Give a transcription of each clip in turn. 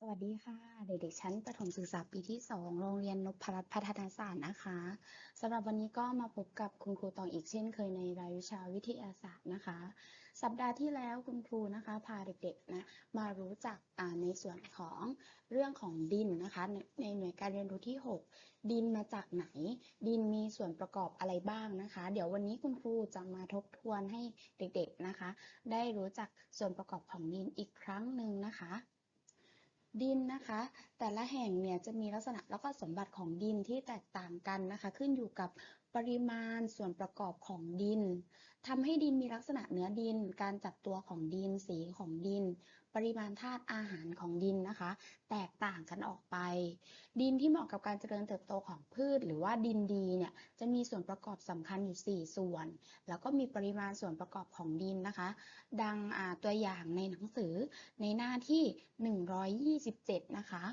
สวัสดีค่ะ เด็กๆชั้นประถมศึกษาปีที่ 2 โรงเรียนนพรัตน์พัฒนาศาสตร์นะคะสำหรับวันนี้ก็มาพบกับคุณครูตองอีกเช่นเคยในรายวิชาวิทยาศาสตร์นะคะ สัปดาห์ที่แล้วคุณครูนะคะพาเด็กๆนะมารู้จักในส่วนของเรื่องของดินนะคะในในหน่วยการเรียนรู้ที่ 6 ดินมาจากไหน ดินมีส่วนประกอบอะไรบ้างนะคะ เดี๋ยววันนี้คุณครูจะมาทบทวนให้เด็กๆนะคะ ได้รู้จักส่วนประกอบของดินอีกครั้งหนึ่งนะคะ ดินนะคะ แต่ละแห่งเนี่ยจะมีลักษณะแล้วก็สมบัติของดินที่แตกต่างกันนะคะ ขึ้นอยู่กับปริมาณส่วนประกอบของดินทำให้ดินมีลักษณะเนื้อดิน การจับตัวของดิน สีของดิน ริมาณธาตุอาหารของดินนะคะ แตกต่างกันออกไป ดินที่เหมาะกับการเจริญเติบโตของพืช หรือว่าดินดีเนี่ยจะมีส่วนประกอบสำคัญอยู่ 4 ส่วน แล้วก็มีปริมาณส่วนประกอบของดินนะคะ ดังตัวอย่างในหนังสือในหน้าที่ 127 นะคะ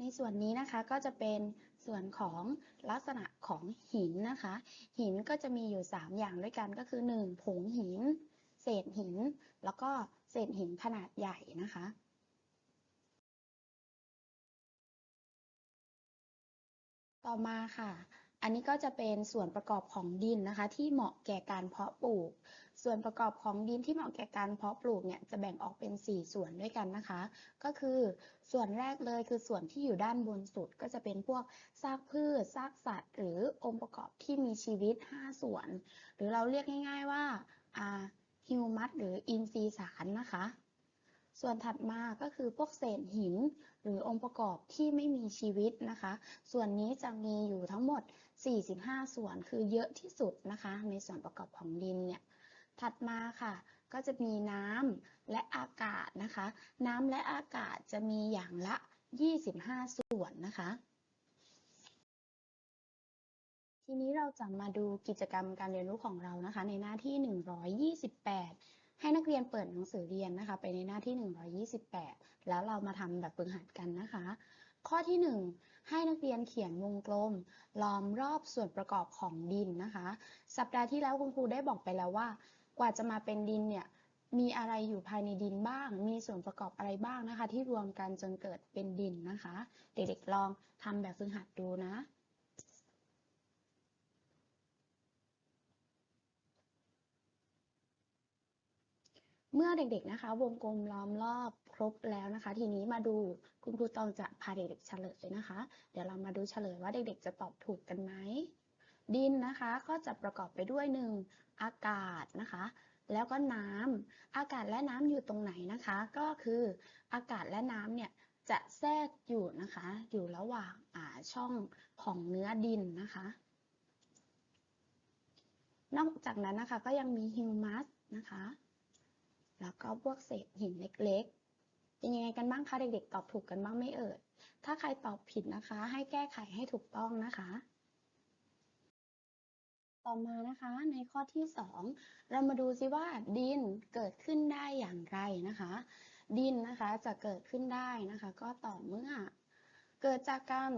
ในส่วนนี้นะคะก็จะเป็น ส่วนของลักษณะของหินนะคะ หินก็จะมีอยู่ 3 อย่างด้วยกันก็คือ 1. ผงหิน เศษหิน แล้วก็เศษหินขนาดใหญ่นะคะต่อมาค่ะ อันนี้ก็จะเป็นส่วนประกอบของดินนะคะ ที่เหมาะแก่การเพาะปลูก ส่วนประกอบของดินที่เหมาะแก่การเพาะปลูกเนี่ยจะแบ่งออกเป็น 4 ส่วนด้วยกันนะคะ ก็คือส่วนแรกเลยคือส่วนที่อยู่ด้านบนสุด ก็จะเป็นพวกซากพืชซากสัตว์ หรือองค์ประกอบที่มีชีวิต 5 ส่วน หรือเราเรียกง่าย ๆว่าฮิวมัสหรืออินทรีย์สารนะคะ ส่วนถัดมาก็คือพวกเศษหิน หรือองค์ประกอบที่ไม่มีชีวิตนะคะ ส่วนนี้จะมีอยู่ทั้งหมด 45 ส่วนคือเยอะที่สุดนะคะ ในส่วนประกอบของดินเนี่ยถัดมาค่ะก็จะมีน้ำและอากาศนะคะ น้ำและอากาศจะมีอย่างละ 25 ส่วนนะคะ ทีนี้เราจะมาดูกิจกรรมการเรียนรู้ของเรานะคะ ในหน้าที่ 128 ให้นักเรียนเปิดหนังสือเรียนนะคะ ไปในหน้าที่ 128 แล้วเรามาทำแบบฝึกหัดกันนะคะ ข้อที่ 1 ให้นักเรียนเขียนวงกลม ล้อมรอบส่วนประกอบของดินนะคะ สัปดาห์ที่แล้วคุณครูได้บอกไปแล้วว่า กว่าจะมาเป็นดินเนี่ยมีอะไรอยู่ภายในดินบ้าง มีส่วนประกอบอะไรบ้างนะคะ ที่รวมกันจนเกิดเป็นดินนะคะ เด็กๆลองทำแบบฝึกหัดดูนะ เมื่อเด็กๆนะคะ วงกลมล้อมรอบครบแล้วนะคะ ทีนี้มาดูคุณครูตองจะพาเด็กๆเฉลยนะคะ เดี๋ยวเรามาดูเฉลยว่าเด็กๆจะตอบถูกกันไหมดินนะคะก็จะประกอบไปด้วยหนึ่งอากาศนะคะ แล้วก็น้ำอากาศและน้ำอยู่ตรงไหนนะคะ ก็คืออากาศและน้ำเนี่ยจะแทรกอยู่นะคะ อยู่ระหว่างช่องของเนื้อดินนะคะ นอกจากนั้นนะคะก็ยังมีฮิวมัสนะคะ แล้วก็พวกเศษหินเล็กๆเป็นยังไงกันบ้างคะเด็กๆ ตอบถูกกันบ้างไม่เอ่ย ถ้าใครตอบผิดนะคะ ให้แก้ไขให้ถูกต้องนะคะ ต่อมานะคะในข้อที่ 2 เรามาดูซิว่าดินเกิดขึ้นได้อย่างไรนะคะ ดินนะคะจะเกิดขึ้นได้นะคะ ก็ต่อเมื่อเกิดจากการ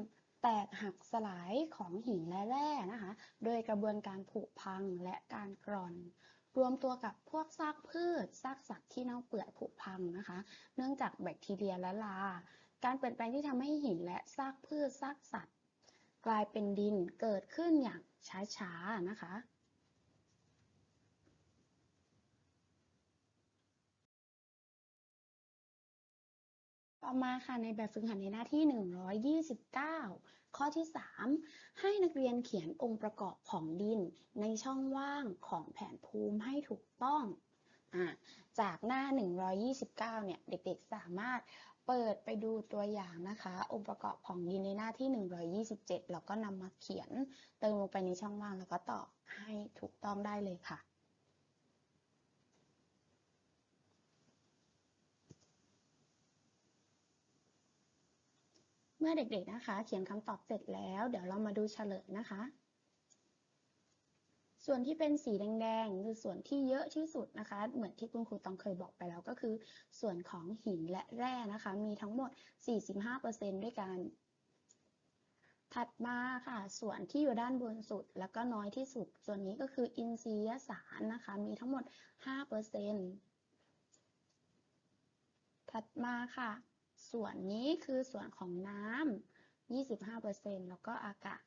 แตกหักสลายของหินและแร่นะคะ โดยกระบวนการผุพังและการกร่อน รวมตัวกับพวกซากพืช ซากสัตว์ที่เน่าเปื่อยผุพังนะคะ เนื่องจากแบคทีเรียและลา การเปลี่ยนแปลงที่ทำให้หินและซากพืช ซากสัตว์ กลายเป็นดินเกิดขึ้นอย่างช้าๆนะคะต่อมาค่ะในแบบฝึกหัดในหน้าที่ 129 ข้อที่ 3 ให้นักเรียนเขียนองค์ประกอบของดินในช่องว่างของแผนภูมิให้ถูกต้อง จากหน้า 129 เนี่ย เด็กๆ สามารถเปิดไปดูตัวอย่างนะคะ องค์ประกอบของดินในหน้าที่ 127 แล้วก็นำมาเขียนเติมลงไปในช่องว่างแล้วก็ตอบให้ถูกต้องได้เลยค่ะ เมื่อเด็กๆนะคะ เขียนคำตอบเสร็จแล้ว เดี๋ยวเรามาดูเฉลยนะคะ ส่วนที่เป็นสีแดงๆคือส่วนที่เยอะที่สุดนะคะ เหมือนที่คุณครูต้องเคยบอกไปแล้วก็คือ ส่วนของหินและแร่นะคะ มีทั้งหมด 45%ด้วยกันถถัดมาค่ะ ส่วนที่อยู่ด้านบนสุด แล้วก็น้อยที่สุด ส่วนนี้ก็คืออินทรียสารนะคะ มีทั้งหมด 5%ถัดมาค่ะ ส่วนนี้คือส่วนของน้ำ 25%แล้วก็อากาศ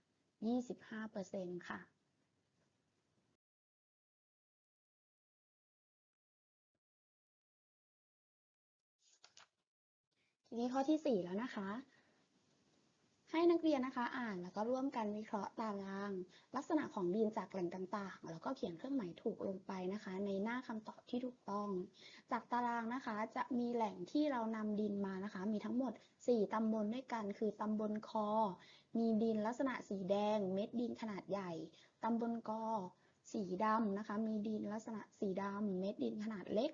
25%ค่ะทีนี้ข้อที่ 4 แล้วนะคะ ให้นักเรียนนะคะอ่านแล้วก็ร่วมกันวิเคราะห์ตาราง ลักษณะของดินจากแหล่งต่างๆ แล้วก็เขียนเครื่องหมายถูกลงไปนะคะ ในหน้าคำตอบที่ถูกต้อง จากตารางนะคะจะมีแหล่งที่เรานำดินมานะคะ มีทั้งหมด 4ตำบลด้วยกัน คือตำบลคอ มีดินลักษณะสีแดง เม็ดดินขนาดใหญ่ตำบลกอ สีดำนะคะ มีดินลักษณะสีดำเม็ดดินขนาดเล็ก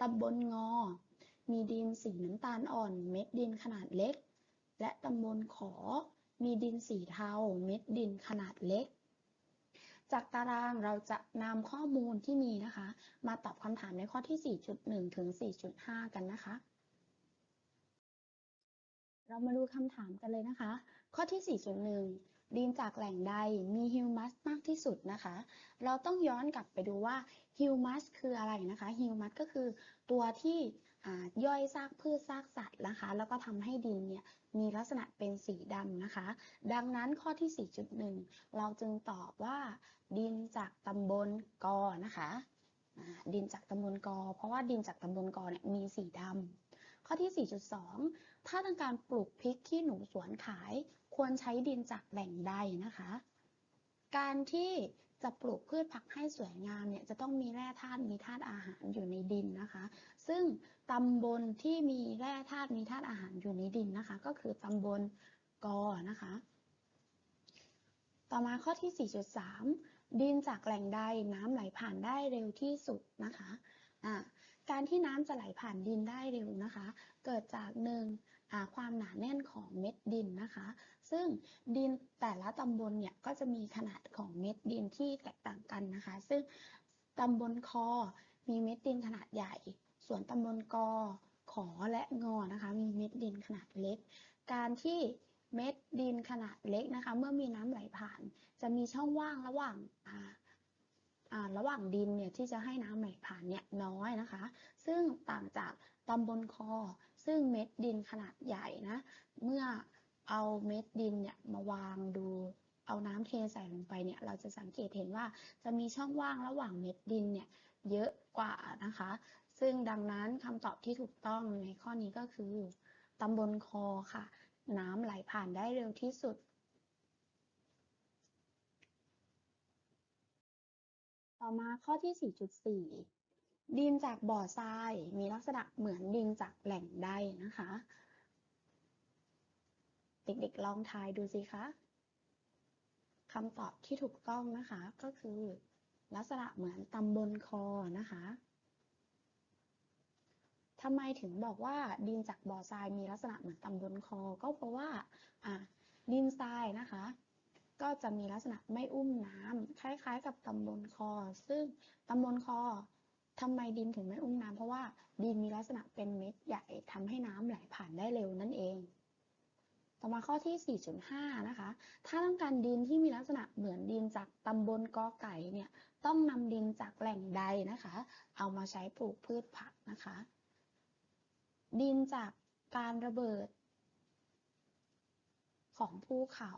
ตำบลงอ มีดินสีน้ำตาลอ่อน เม็ดดินขนาดเล็ก และตำบลขอ มีดินสีเทาเม็ดดินขนาดเล็ก จากตารางเราจะนำข้อมูลที่มีนะคะ มาตอบคำถามในข้อที่ 4.1 ถึง 4.5 กันนะคะ เรามาดูคำถามกันเลยนะคะ ข้อที่ 4.1ดินจากแหล่งใดมีฮิวมัสมากที่สุดนะคะ เราต้องย้อนกลับไปดูว่าฮิวมัสคืออะไรนะคะฮิวมัสก็คือตัวที่ ย่อยซากพืชซากสัตว์นะคะ แล้วก็ทำให้ดินเนี่ยมีลักษณะเป็นสีดำนะคะ ดังนั้นข้อที่ 4.1 เราจึงตอบว่า ดินจากตำบลกอนะคะดินจากตำบลกอ เพราะว่าดินจากตำบลกอเนี่ยมีสีดำข้อที่ 4.2 ถ้าต้องการปลูกพริกขี้หนูสวนขาย ควรใช้ดินจากแหล่งใดนะคะ การที่ จะปลูกพืชผักให้สวยงามเนี่ยจะต้องมีแร่ธาตุมีธาตุอาหารอยู่ในดินนะคะ ซึ่งตำบลที่มีแร่ธาตุมีธาตุอาหารอยู่ในดินนะคะ ก็คือตำบลกอนะคะ ต่อมาข้อที่ 4.3 ดินจากแหล่งใดน้ำไหลผ่านได้เร็วที่สุดนะคะะการที่น้ำจะไหลผ่านดินได้เร็วนะคะ เกิดจากหนึ่งความหนาแน่นของเม็ดดินนะคะ ซึ่งดินแต่ละตำบลเนี่ยก็จะมีขนาดของเม็ดดินที่แตกต่างกันนะคะ ซึ่งตำบลคอมีเม็ดดินขนาดใหญ่ ส่วนตำบลกอขอและงอนะคะ มีเม็ดดินขนาดเล็ก การที่เม็ดดินขนาดเล็กนะคะ เมื่อมีน้ำไหลผ่าน จะมีช่องว่างระหว่างระหว่างดินเนี่ยที่จะให้น้ำไหลผ่านเนี่ยน้อยนะคะ ซึ่งต่างจากตำบลคอ ซึ่งเม็ดดินขนาดใหญ่นะ เมื่อ เอาเม็ดดินเนี่ยมาวางดูเอาน้ำเทใส่ลงไปเนี่ยเราจะสังเกตเห็นว่าจะมีช่องว่างระหว่างเม็ดดินเนี่ยเยอะกว่านะคะ ซึ่งดังนั้นคำตอบที่ถูกต้องในข้อนี้ก็คือตำบลคอค่ะ น้ำไหลผ่านได้เร็วที่สุด ต่อมาข้อที่ 4.4 ดินจากบ่อทรายมีลักษณะเหมือนดินจากแหล่งใดนะคะ ด็กๆลองทายดูสิคะคำตอบที่ถูกต้องนะคะก็คือ ลักษณะเหมือนตำบลคอนะคะทำไมถึงบอกว่าดินจากบ่อทรายมีลักษณะเหมือนตำบลคอ ก็เพราะว่าดินทรายนะคะ ก็จะมีลักษณะไม่อุ้มน้ำคล้ายๆ กับตำบลคอ ซึ่งตำบลคอทำไมดินถึงไม่อุ้มน้ำเพราะว่าดินมีลักษณะเป็นเม็ดใหญ่ทำให้น้ำไหลผ่านได้เร็วนั่นเอง ต่อมาข้อที่ 4.5 นะคะ ถ้าต้องการดินที่มีลักษณะเหมือนดินจากตำบลกอไก่เนี่ย ต้องนำดินจากแหล่งใดนะคะ เอามาใช้ปลูกพืชผักนะคะ ดินจากการระเบิด ของภูเขา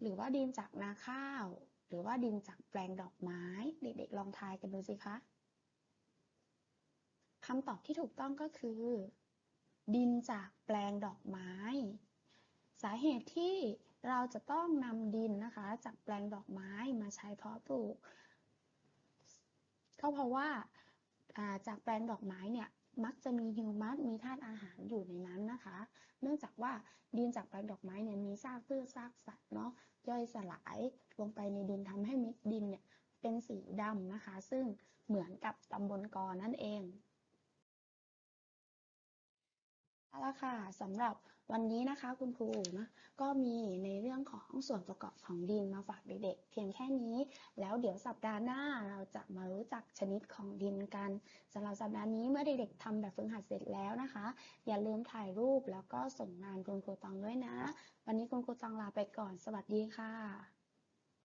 หรือว่าดินจากนาข้าว หรือว่าดินจากแปลงดอกไม้ เด็กๆลองทายกันดูสิคะคำตอบที่ถูกต้องก็คือ ดินจากแปลงดอกไม้ สาเหตุที่เราจะต้องนำดินนะคะ จากแปลงดอกไม้มาใช้เพาะปลูก ก็เพราะว่าจากแปลงดอกไม้เนี่ยมักจะมีฮิวมัสมีธาตุอาหารอยู่ในนั้นนะคะ เนื่องจากว่าดินจากแปลงดอกไม้เนี่ยมีซากพืชซากสัตว์เนาะย่อยสลายลงไปในดินทำให้เม็ดดินเนี่ยเป็นสีดำนะคะ ซึ่งเหมือนกับตำบลกอนั่นเอง เอาละค่ะสำหรับวันนี้นะคะคุณครูนะก็มีในเรื่องของส่วนประกอบของดินมาฝากเด็กๆเพียงแค่นี้ แล้วเดี๋ยวสัปดาห์หน้าเราจะมารู้จักชนิดของดินกันสำหรับสัปดาห์นี้เมื่อเด็กๆทำแบบฝึกหัดเสร็จแล้วนะคะ อย่าลืมถ่ายรูปแล้วก็ส่งงานคุณครูตองด้วยนะ วันนี้คุณครูตองลาไปก่อน สวัสดีค่ะ